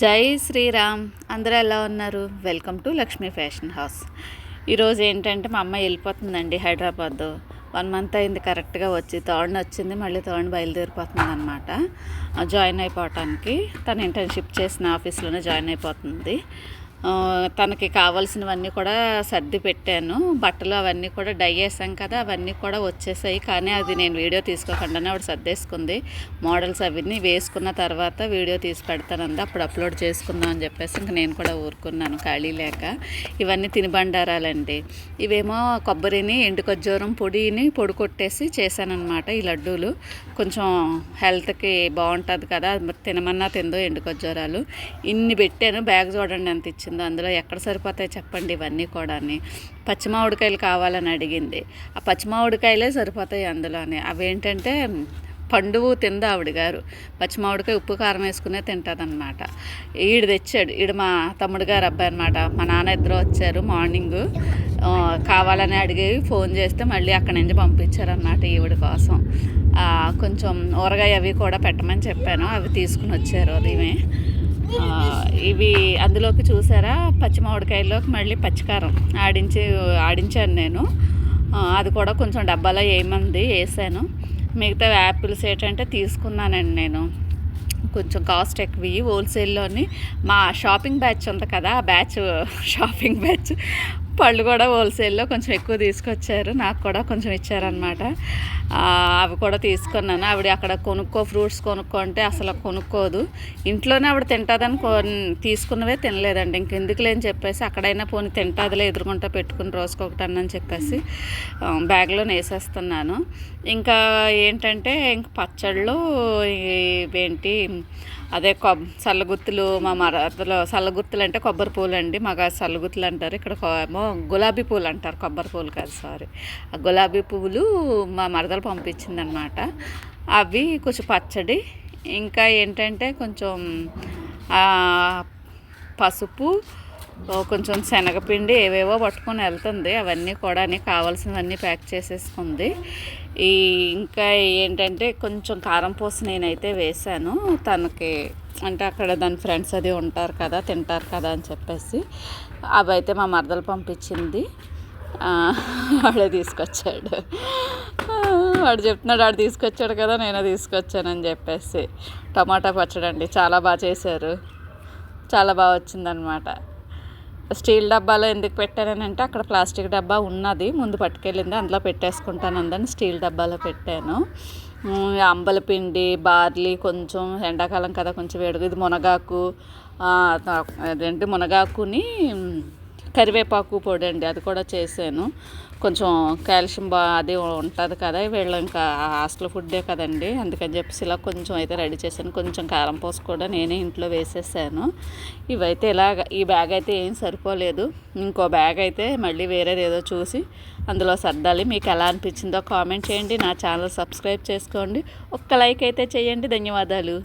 జై శ్రీరామ్. అందరూ ఎలా ఉన్నారు? Welcome to Lakshmi fashion house ఈరోజు ఏంటంటే మా అమ్మ వెళ్ళిపోతుందండి హైదరాబాద్ వన్ మంత్ అయింది కరెక్ట్గా వచ్చి థర్డ్ వచ్చింది మళ్ళీ థర్డ్ బయలుదేరిపోతుంది అనమాట జాయిన్ అయిపోవటానికి తను ఇంటర్న్షిప్ చేసిన ఆఫీస్లోనే జాయిన్ అయిపోతుంది. తనకి కావాల్సినవన్నీ కూడా సర్ది పెట్టాను. బట్టలు అవన్నీ కూడా డై చేసాం కదా అవన్నీ కూడా వచ్చేసాయి. కానీ అది నేను వీడియో తీసుకోకుండానే ఆవిడ సర్దేసుకుంది. మోడల్స్ అవన్నీ వేసుకున్న తర్వాత వీడియో తీసి పెడతానంది అప్పుడు అప్లోడ్ చేసుకుందాం అని చెప్పేసి ఇంక నేను కూడా ఊరుకున్నాను ఖాళీ లేక. ఇవన్నీ తినుబండారాలండి. ఇవేమో కొబ్బరిని ఎండు పొడిని పొడి కొట్టేసి చేశానన్నమాట ఈ లడ్డూలు. కొంచెం హెల్త్కి బాగుంటుంది కదా తినమన్నా తిందో ఎండు ఇన్ని పెట్టాను. బ్యాగ్ చూడండి ఎంత ఇచ్చింది. అందులో ఎక్కడ సరిపోతాయి చెప్పండి ఇవన్నీ కూడా పచ్చిమామిడికాయలు కావాలని అడిగింది. ఆ పచ్చిమామిడికాయలే సరిపోతాయి అందులోనే. అవేంటంటే పండువు తింది ఆవిడ గారు. పచ్చిమామిడికాయ ఉప్పు కారం వేసుకునే తింటుందన్నమాట. ఈడు తెచ్చాడు. ఈడు మా తమ్ముడు గారు అబ్బాయి అనమాట మా నాన్న ఇద్దరు వచ్చారు మార్నింగ్. కావాలని అడిగి ఫోన్ చేస్తే మళ్ళీ అక్కడి నుంచి పంపించారన్నమాట ఈవిడ కోసం. కొంచెం ఊరగాయ అవి కూడా పెట్టమని చెప్పాను. అవి తీసుకుని వచ్చారు ఉదయమే. ఇవి అందులోకి చూసారా? పచ్చి మామిడికాయలోకి మళ్ళీ పచ్చికారం ఆడించి ఆడించాను నేను. అది కూడా కొంచెం డబ్బాలో వేయమంది వేసాను. మిగతా యాపిల్స్ ఏంటంటే తీసుకున్నానండి నేను. కొంచెం కాస్ట్ ఎక్కువ హోల్సేల్లోని మా షాపింగ్ బ్యాచ్ ఉంది కదా ఆ బ్యాచ్ షాపింగ్ బ్యాచ్. పళ్ళు కూడా హోల్సేల్లో కొంచెం ఎక్కువ తీసుకొచ్చారు. నాకు కూడా కొంచెం ఇచ్చారనమాట అవి కూడా తీసుకున్నాను. ఆవిడ అక్కడ కొనుక్కో ఫ్రూట్స్ కొనుక్కో అంటే అసలు కొనుక్కోదు. ఇంట్లోనే ఆవిడ తింటుందని కొన్ తీసుకున్నవే తినలేదండి. ఇంకెందుకు లేని చెప్పేసి అక్కడైనా పోనీ తింటాదిలే ఎదురుకుంటా పెట్టుకుని రోజుకొకటి అన్నని చెప్పేసి బ్యాగ్లో వేసేస్తున్నాను. ఇంకా ఏంటంటే ఇంక పచ్చళ్ళు ఏంటి అదే కొబ్ సల్లగుత్తులు మా మరదలో సల్లగుత్తులు అంటే కొబ్బరి పూలు అండి మాకు సల్లగుత్తులు అంటారు. ఇక్కడ ఏమో గులాబీ పూలు అంటారు. కొబ్బరి పూలు కాదు సారీ. ఆ గులాబీ పువ్వులు మా మరదలు పంపించిందనమాట. అవి కొంచెం పచ్చడి. ఇంకా ఏంటంటే కొంచెం పసుపు కొంచెం శనగపిండి ఏవేవో పట్టుకొని వెళ్తుంది. అవన్నీ కూడా కావాల్సినవన్నీ ప్యాక్ చేసేసుకుంది. ఈ ఇంకా ఏంటంటే కొంచెం కారం పూస నేనైతే వేశాను. తనకి అంటే అక్కడ దాని ఫ్రెండ్స్ అది ఉంటారు కదా తింటారు కదా అని చెప్పేసి అవి అయితే మా మరదలు పంపించింది. వాడే తీసుకొచ్చాడు. వాడు చెప్తున్నాడు వాడు తీసుకొచ్చాడు కదా నేను తీసుకొచ్చానని చెప్పేసి. టమాటా పచ్చడి అండి చాలా బాగా చేశారు. చాలా బాగా వచ్చిందనమాట. స్టీల్ డబ్బాలో ఎందుకు పెట్టానంటే అక్కడ ప్లాస్టిక్ డబ్బా ఉన్నది ముందు పట్టుకెళ్ళింది అందులో పెట్టేసుకుంటాను అందని స్టీల్ డబ్బాలో పెట్టాను. అంబల పిండి బార్లీ కొంచెం ఎండాకాలం కదా కొంచెం వేడుగా ఇది మునగాకు అదేంటి మునగాకుని కరివేపాకు పొడి అండి అది కూడా చేశాను. కొంచెం కాల్షియం బా అది ఉంటుంది కదా వీళ్ళు ఇంకా హాస్టల్ ఫుడ్డే కదండి అందుకని చెప్పేసి ఇలా కొంచెం అయితే రెడీ చేశాను. కొంచెం కారం పోసి కూడా నేనే ఇంట్లో వేసేసాను. ఇవైతే ఇలాగ ఈ బ్యాగ్ అయితే ఏం సరిపోలేదు. ఇంకో బ్యాగ్ అయితే మళ్ళీ వేరేది ఏదో చూసి అందులో సర్దాలి. మీకు ఎలా అనిపించిందో కామెంట్ చేయండి. నా ఛానల్ సబ్స్క్రైబ్ చేసుకోండి. ఒక్క లైక్ అయితే చేయండి. ధన్యవాదాలు.